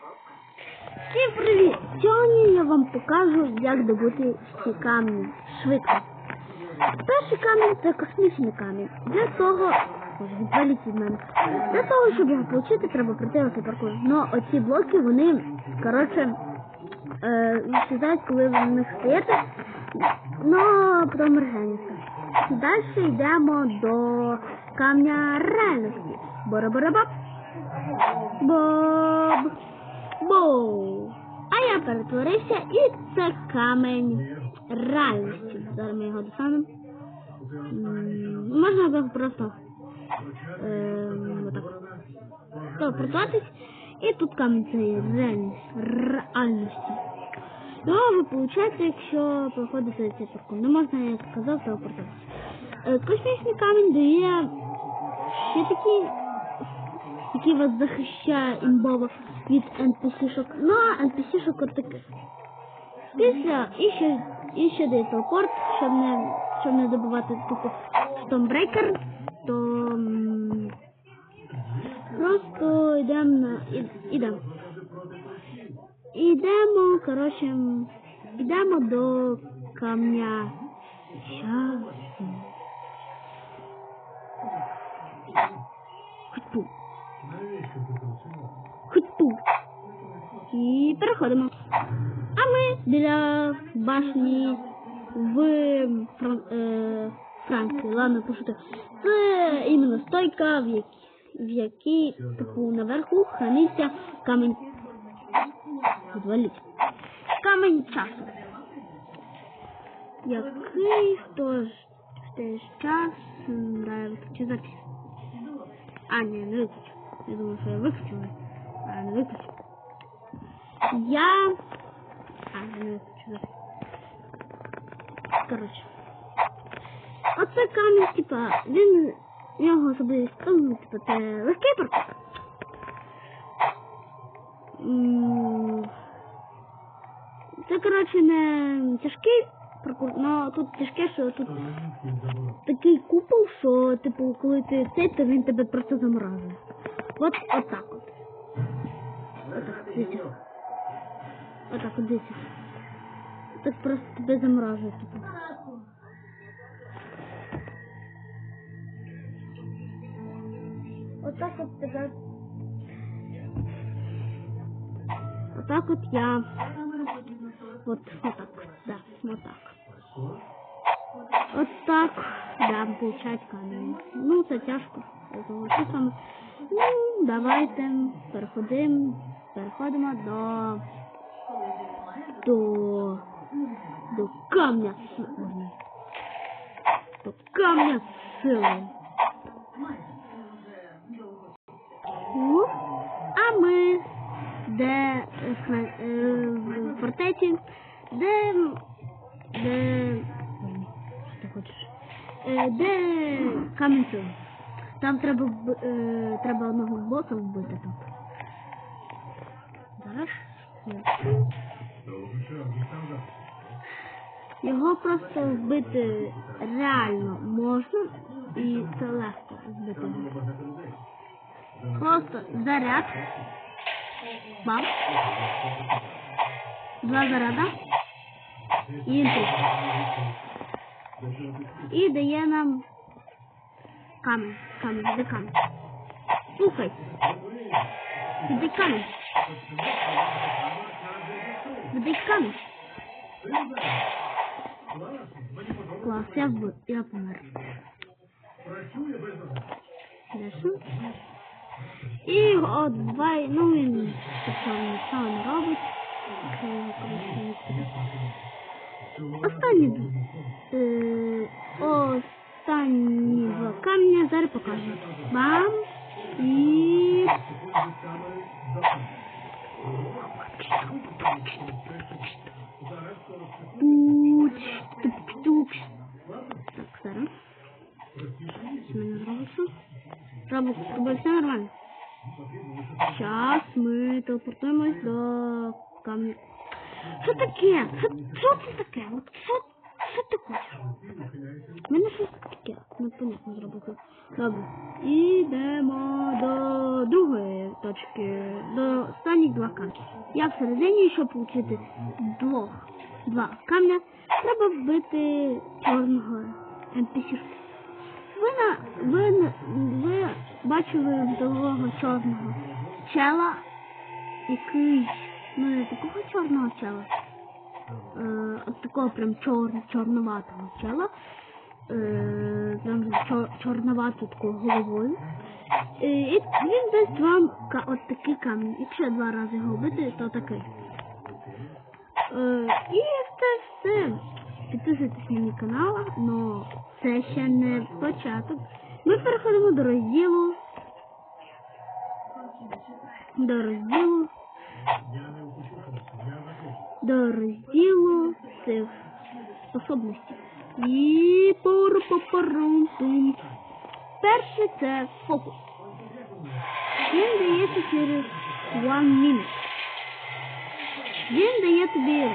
Всім привіт! Сьогодні я вам покажу, як добути ці камні швидко. Перший камінь це космічний камінь. Для того, відваліть. Для того, щоб його отримати, треба пройти оцей паркур. Но оці блоки, вони, коротше, е, сідають, коли ви на них стоїте, но потім ржаняться. Далі йдемо до камня реальності. Бора-бора-бап. Боб. Боу. А я перетворився і це камень реальності. Зараз ми його достанемо. Можна його просто ем, отак. Телепортуватись. І тут камінь цієї реальності. реальності. Його ви получаєте, якщо проходите цей паркур. Не можна, як сказав, телепортуватися. Е, Космічний камінь дає ще такі який вас захищає імбово від NPC-шок. Ну, а NPC-шок от таких. Після і ще, і ще щоб не, щоб не добувати тупо Stormbreaker, то м, просто йдемо на ідемо. Ідемо, коротше, йдемо до камня. Щас. І переходимо. А ми біля башні в Фран... е... Франції. Ладно, пошути. Це іменно стойка, в якій, в якій типу наверху храниться камінь. Відваліть. Камінь часу. Який хто ж в той час да, виключу запис. А, ні, не виключу. Я думаю, що я виключила. А, не виключу. Я... А, не виключу. Коротше. Оце камінь, типа, він... Нього особливість, ну, типа, це легкий паркур. Це, коротше, не тяжкий паркур, але тут тяжке, що тут такий купол, що, типу, коли ти цей, то він тебе просто заморозить. От отак от. Отак, дивіться. Отак от дивіться. Так просто тебе заморожує, типу. Отак от тебе. Отак от я. Вот, вот так, да, вот так. Вот так, да, получать камінь. Ну, це тяжко. Ну, давайте переходимо, переходимо до, до, до камня сили. До камня сили. Ну, а ми де е, в фортеці, де, де, що ти хочеш, е, де камінь. Там треба, е, треба одного боса вбити там. Зараз. Його просто вбити реально можна і це легко вбити. Просто заряд. Бам. Два заряда. І інтриг. І дає нам камінь. Камінь, де камінь. Слухай. Де камінь? Де камінь? Клас, я, вб... я помер. Дальше. І от два, ну він тобто нічого не робить. Останні е, останні камня зараз покажу. Бам! І Туч, тук, тук. Так, зараз. Що мене робиться? Робить, робить все нормально. Зараз ми телепортуємось до камня. Що таке? Что це таке? От що, що ти хочеш? Мене щось таке непонятно зробити. Добре. Ідемо до другої точки. До останніх два камні. Я всередині, щоб отримати двох, два камня, треба вбити чорного NPC. Ви, на, ви, ви бачили того чорного чела, який, ну не такого чорного чела, от такого прям чор, чорноватого чела, е, прям чор, чорноватою такою головою. Е, І він дасть вам от такий камінь. Якщо два рази його вбити, то такий. Е, і це все. Підписуйтесь на мій канал, але це ще не початок. Ми переходимо до розділу. До розділу. До розділу цих способностей. І пору-по-порум-тум. Перше це фокус. Він дається через one minute. Він дає тобі.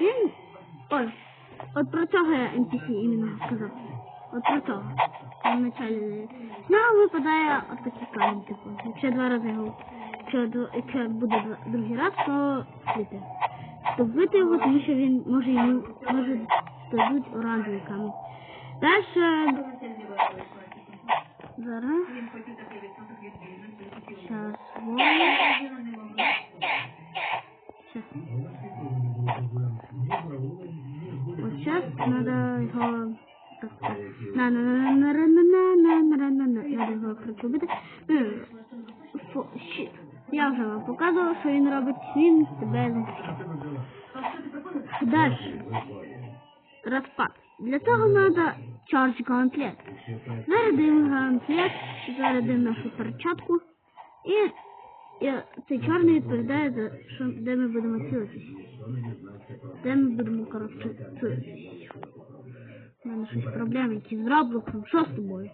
Він. Ой, от про цього я NPC іменно сказав. От про цього. В началі з нього випадає от такий камінь, типу. Якщо два рази його. Якщо, якщо буде другий раз, то вбити. То вбити його, тому що він може йому може дадуть оранжевий камінь. Дальше. Зараз. Сейчас. Вот. Сейчас. Вот сейчас надо его... так, так. На на на на на на на на на на на на Надо його прикрутити. Ну, фо- щит. Я вже вам показувала, що він робить. Він тебе захищає. Дальше. Розпад. Для того треба charge gauntlet. Зарядимо гамплет, зарядимо нашу перчатку. І, і цей чорний відповідає за що, де ми будемо цілитись. Де ми будемо, коротше, цілитись. У мене щось проблеми, які з Роблоксом. Що з тобою?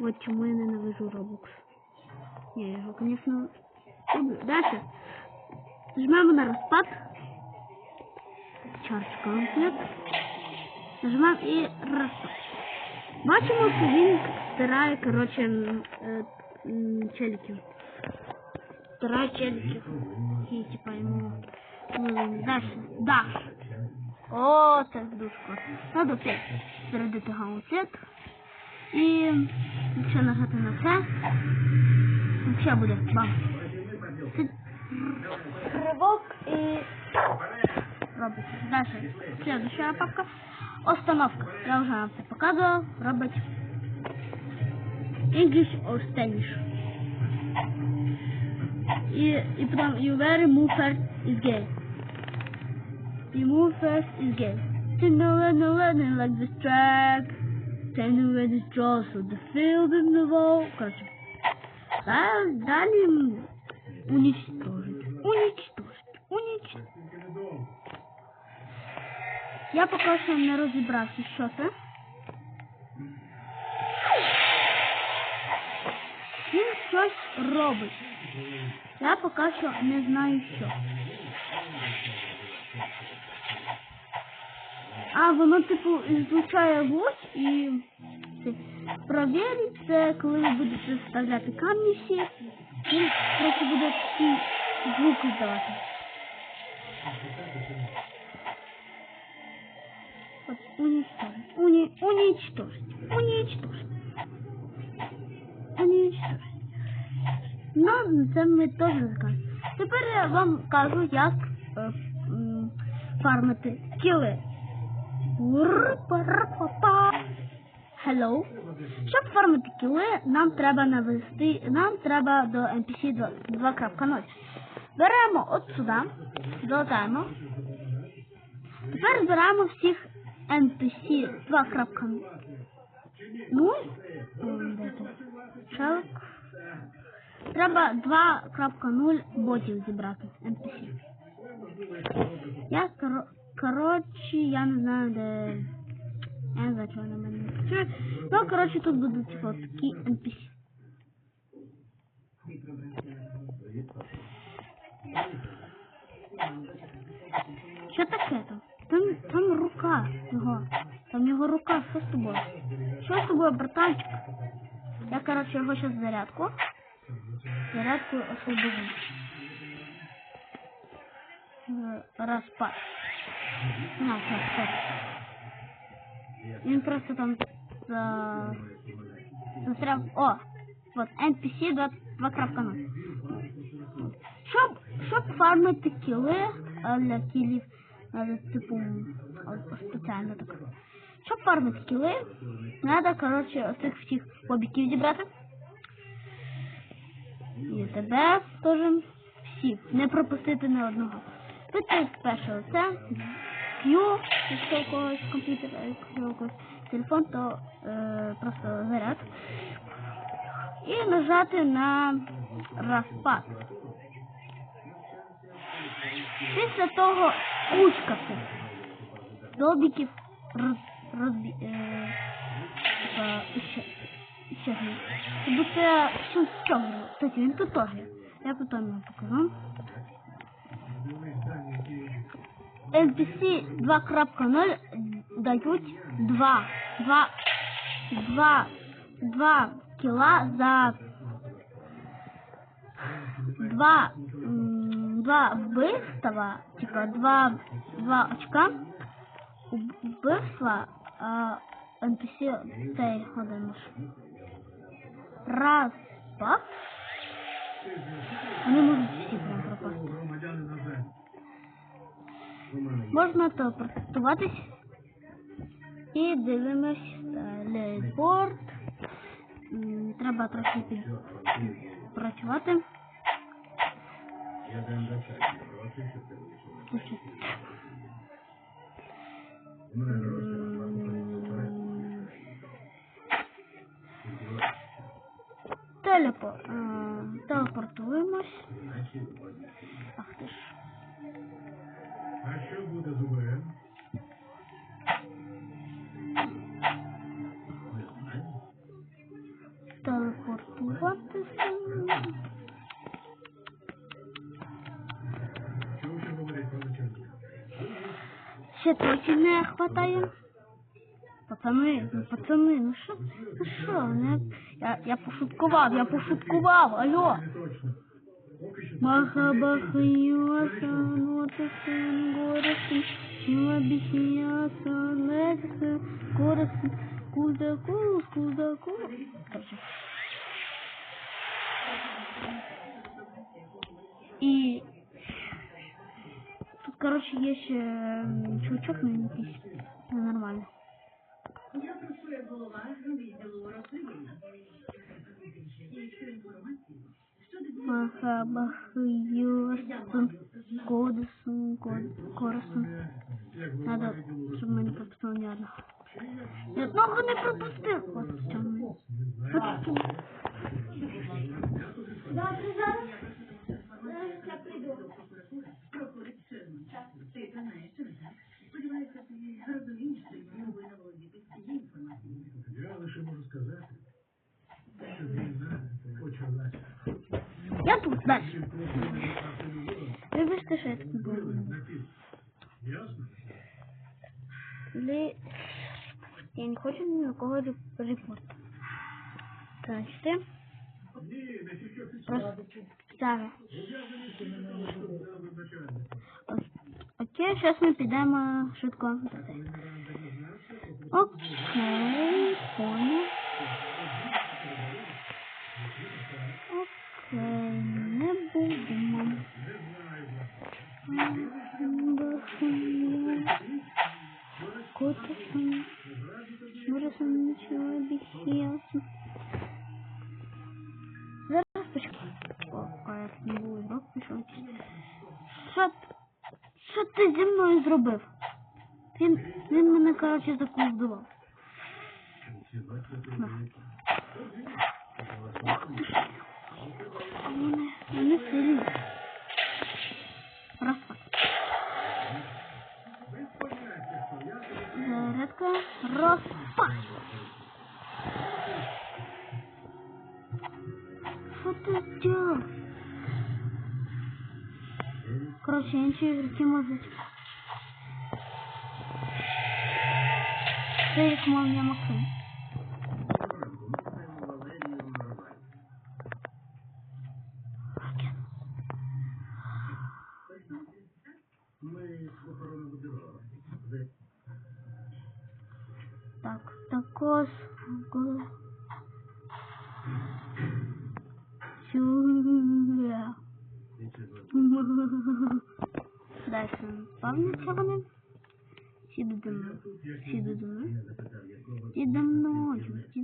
От чому я ненавижу Роблокс. Я його, звісно, люблю. Дальше. Жмемо на розпад. Charge комплект. Нажимаємо і розпад. Бачимо, що він стирає, коротше, е, челіків. Стирає челіків. І типа йому. Дальше. Даш. О, це круто. Надо опять зарядити гаунсет. І якщо нажати на це, ще буде бам. Ривок і робить. Дальше. Следующая папка. Остановка. Я уже вам це показував. Робить English or Spanish. І, і потім you very move first is gay. You move first is gay. To know and know and like this track. Tendo destroço do filme no voo. Ah, dá-lhe уничтожить. Уничтожить. Уничтожить. Я пока что не розібрався, що це. Він щось робить. Я пока что не знаю що. А воно типу излучає луч і це, провірить це, коли ви будете вставляти камні всі. Він просто буде такий звук здавати. Вот, уничтожить. Уни, уничтожить. Уничтожить. Уничтожить. Ну, це ми теж скажемо. Тепер я вам кажу, як е, фармити кіли. Hello. Щоб фармити кіли, нам треба навести, нам треба до NPC 2.0. Беремо от сюди, залатаємо. Тепер збираємо всіх NPC 2.0. Ну. Треба 2.0 ботів зібрати NPC. Я коро... коротше, я не знаю, де. Я не знаю, чого на мене не працює. Ну, коротше, тут будуть типу такі NPC. Що таке там? Там, там рука його. Там його рука, що з тобою? Що з тобою, братанчик? Я, короче, його сейчас зарядку. Зарядку освобожу. Е, Розпад. На, все, все. Він просто там за... застряв. О! Вот, NPC 2.0. Щоб, щоб фармити кіли а для надо, типу, от, спеціально так. Щоб фармити кіли, надо, короче, оцих всіх бобіків зібрати. І тебе теж всі, не пропустити ні одного. Тут перше оце, Q, якщо у когось комп'ютер, якщо у когось телефон, то е, просто заряд. І нажати на розпад. Після того кучка цих добіків роз, розбі, е, іще, іщезне. Тобто це з цього. Кстати, він тут теж. Я потім вам покажу. NPC 2.0 дають 2, 2, 2, 2 кіла за 2, 2 вбивства, типа 2, 2 очка вбивства, а NPC ж. Раз, два. Вони можуть всі Можна телепортуватись і дивимось телепорт. Треба трохи працювати. Телепо... телепортуємось. Телепортуватися. Чого ще говорять про начальника? Ще трохи не хватає. Пацани, ну пацани, ну що, ну що, не... Я, я пошуткував, я пошуткував, алло. Не точно. Поки що Маха бахаюса, нотасын, горосын, чего бихияса, лексы, горосын, кудаку, кудаку. Короче. працюю головажним відділу розслідування. Якщо інформацію щодо Маха бахаюса, кодесом, коросом. як Надо, щоб мене пропустило ні одного. Ні одного не пропустив. От в цьому. От Ти знаєш, що так? Сподіваюся, ти розумієш, що я повинна володіти цією інформацією. Я лише можу сказати, що війна почалася. Я тут далі. Чим просто не випадати любов, Вибачте, що я тут був. на пів. Ясно? Или... Я не хочу ні на кого реп- репорт. Значить, Ні, не тільки офіційно. просто зараз. Зв'язані з цим законом начальника. Окей, зараз ми підемо швидко. Він мене, коротше, заколдував. На. Ох ти ж. Вони, вони сильні. Розпад. Зарядка. Розпад. Що ти Це як молния Максим. Так, також. Всі до мною. Всі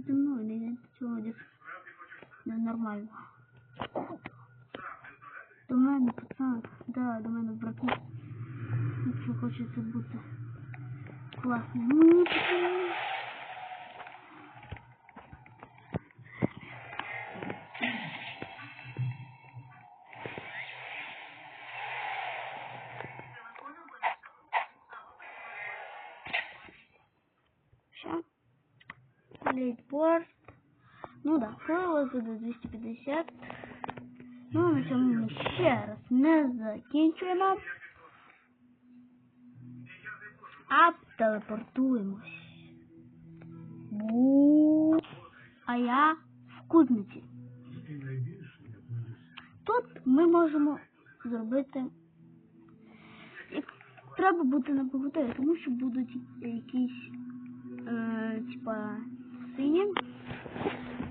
Лейтборд. Ну да, вас буде 250. Ну, на цьому ми ще раз не закінчуємо. А телепортуємось. Бу. А я в кузниці. Тут ми можемо зробити. Треба бути на поготові, тому що будуть якісь е, типа сині.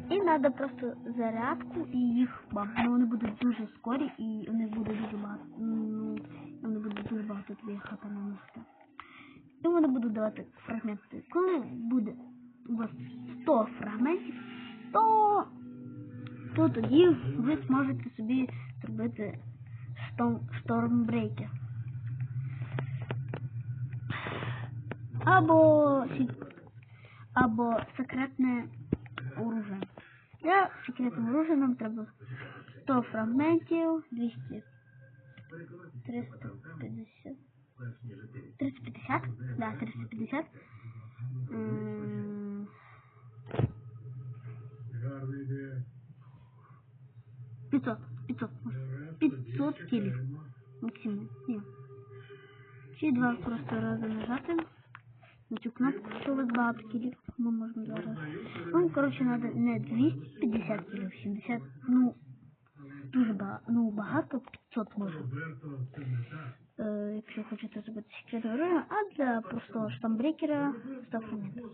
І треба просто зарядку і їх багато. Ну, вони будуть дуже скорі і у них буде дуже багато. Ну, вони будуть дуже багато тобі хата наносити. І вони будуть давати фрагменти. Коли буде у вас 100 фрагментів, то то тоді ви зможете собі зробити Stormbreaker. Або сі- або секретне оружие. Для секретного оружия нам треба 100 фрагментів, 200, 350, Перш ніж ти. 350, да, 350. М, Гарна ідея. 500, 500, може. 500 кілів. Максимум. Ні. Чи два просто рази нажати на цю кнопку, що у вас багато кілів. Ми можемо два рази. Ну, коротше, треба не 250 кілів, 70, ну, дуже багато, ну, багато, 500 може. Роберто, це не так. Е, якщо хочете зробити секретне оружие, а для простого штамбрекера 100 фрагментів.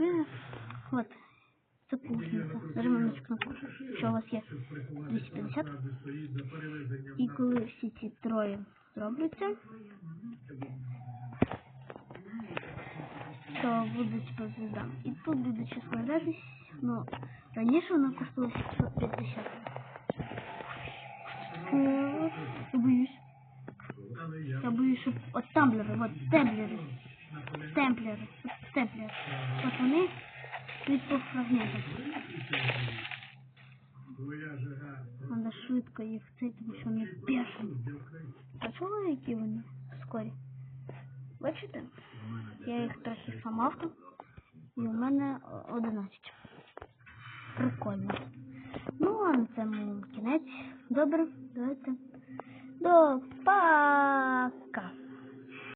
Е, От. Це пушниця. Нажимаємо на цю кнопку, що у вас є. Щоб приховати 250. правди стоїть за перевезенням І на коли всі ці троє зробляться, то буде типа звезда. І тут буде ще складатись, ну, раніше вона коштувала 650. Е, Я боюсь. Я боюсь, щоб от тамблери, от темплери,